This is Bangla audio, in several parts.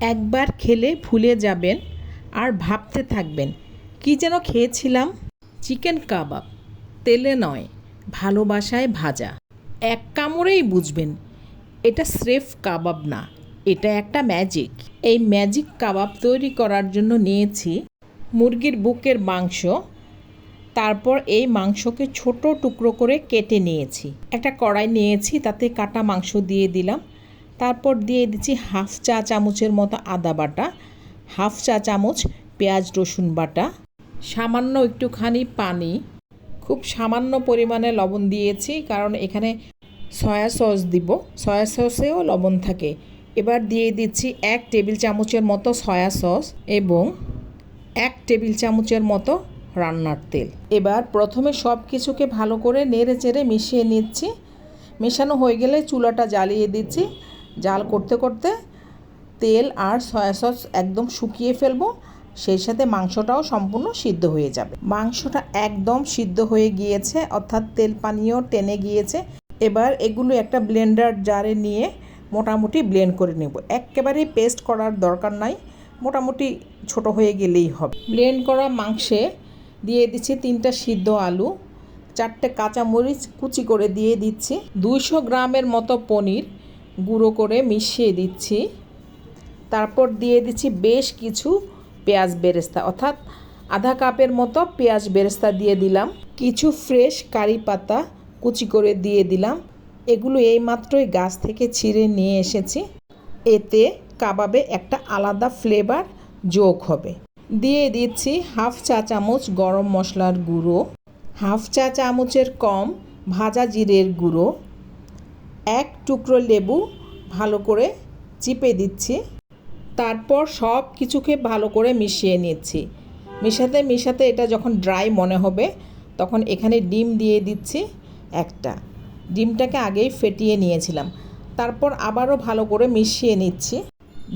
একবার খেলে ভুলে যাবেন আর ভাবতে থাকবেন, কি যেন খেয়েছিলাম? চিকেন কাবাব, তেলে নয়, ভালোবাসায় ভাজা। এক কামড়েই বুঝবেন, এটা স্রেফ কাবাব না, এটা একটা ম্যাজিক। এই ম্যাজিক কাবাব তৈরি করার জন্য নিয়েছি মুরগির বুকের মাংস, তারপর এই মাংসকে ছোট টুকরো করে কেটে নিয়েছি। একটা কড়াই নিয়েছি, তাতে কাটা মাংস দিয়ে দিলাম। তারপর দিয়ে দিচ্ছি হাফ চা চামচের মতো আদা বাটা, হাফ চা চামচ পেঁয়াজ রসুন বাটা, সামান্য একটুখানি পানি। খুব সামান্য পরিমাণে লবণ দিয়েছি কারণ এখানে সয়া সস দিব, সয়া সসেও লবণ থাকে। এবার দিয়ে দিচ্ছি এক টেবিল চামচের মতো সয়া সস এবং এক টেবিল চামচের মতো রান্নার তেল। এবার প্রথমে সব কিছুকে ভালো করে নেড়ে চেড়ে মিশিয়ে নিচ্ছি। মেশানো হয়ে গেলে চুলাটা জ্বালিয়ে দিচ্ছি। জাল করতে করতে তেল আর সয়া সস একদম শুকিয়ে ফেলব, সেই সাথে মাংসটাও সম্পূর্ণ সিদ্ধ হয়ে যাবে। মাংসটা একদম সিদ্ধ হয়ে গিয়েছে, অর্থাৎ তেল পানিও টেনে গিয়েছে। এবার এগুলো একটা ব্লেন্ডার জারে নিয়ে মোটামুটি ব্লেন্ড করে নেব। একেবারেই পেস্ট করার দরকার নাই, মোটামুটি ছোট হয়ে গেলেই হবে। ব্লেন্ড করা মাংসে দিয়ে দিচ্ছি তিনটা সিদ্ধ আলু, চারটে কাঁচামরিচ কুচি করে দিয়ে দিচ্ছি। দুইশো গ্রামের মতো পনির গুঁড়ো করে মিশিয়ে দিচ্ছি। তারপর দিয়ে দিচ্ছি বেশ কিছু পেঁয়াজ বেরেস্তা, অর্থাৎ আধা কাপের মতো পেঁয়াজ বেরেস্তা দিয়ে দিলাম। কিছু ফ্রেশ কারি পাতা কুচি করে দিয়ে দিলাম। এগুলো এইমাত্রই গাছ থেকে ছিঁড়ে নিয়ে এসেছি। এতে কাবাবে একটা আলাদা ফ্লেভার যোগ হবে। দিয়ে দিচ্ছি হাফ চা চামচ গরম মশলার গুঁড়ো, হাফ চা চামচের কম ভাজা জিরের গুঁড়ো এক টুকরো লেবু ভালো করে চিপে দিচ্ছি। তারপর সব কিছুকে ভালো করে মিশিয়ে নিচ্ছি। মেশাতে মিশাতে এটা যখন ড্রাই মনে হবে, তখন এখানে ডিম দিয়ে দিচ্ছি একটা। ডিমটাকে আগেই ফেটিয়ে নিয়েছিলাম। তারপর আবারও ভালো করে মিশিয়ে নিচ্ছি।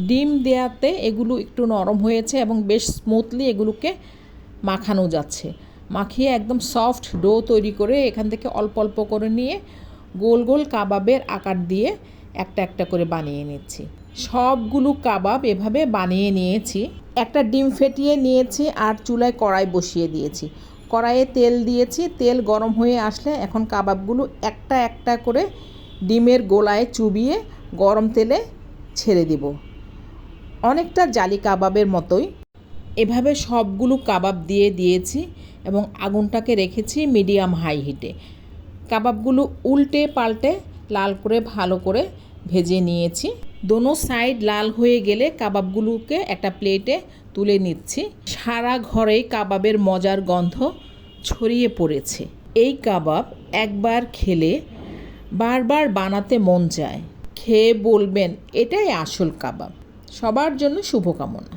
ডিম দেওয়াতে এগুলো একটু নরম হয়েছে এবং বেশ স্মুথলি এগুলোকে মাখানো যাচ্ছে। মাখিয়ে একদম সফট ডো তৈরি করে এখান থেকে অল্প অল্প করে নিয়ে গোল গোল কাবাবের আকার দিয়ে একটা একটা করে বানিয়ে নিচ্ছি। সবগুলো কাবাব এভাবে বানিয়ে নিয়েছি। একটা ডিম ফেটিয়ে নিয়েছি আর চুলায় কড়াই বসিয়ে দিয়েছি। কড়াইয়ে তেল দিয়েছি। তেল গরম হয়ে আসলে এখন কাবাবগুলো একটা একটা করে ডিমের গোলায় চুবিয়ে গরম তেলে ছেড়ে দিব। অনেকটা জালি কাবাবের মতোই। এভাবে সবগুলো কাবাব দিয়ে দিয়েছি এবং আগুনটাকে রেখেছি মিডিয়াম হাই হিটে। কাবাবগুলো উল্টে পাল্টে লাল করে ভালো করে ভেজে নিয়েছি। দোনো সাইড লাল হয়ে গেলে কাবাবগুলোকে একটা প্লেটে তুলে নিচ্ছি। সারা ঘরেই কাবাবের মজার গন্ধ ছড়িয়ে পড়েছে। এই কাবাব একবার খেলে বারবার বানাতে মন চায়। খেয়ে বলবেন, এটাই আসল কাবাব। সবার জন্য শুভকামনা।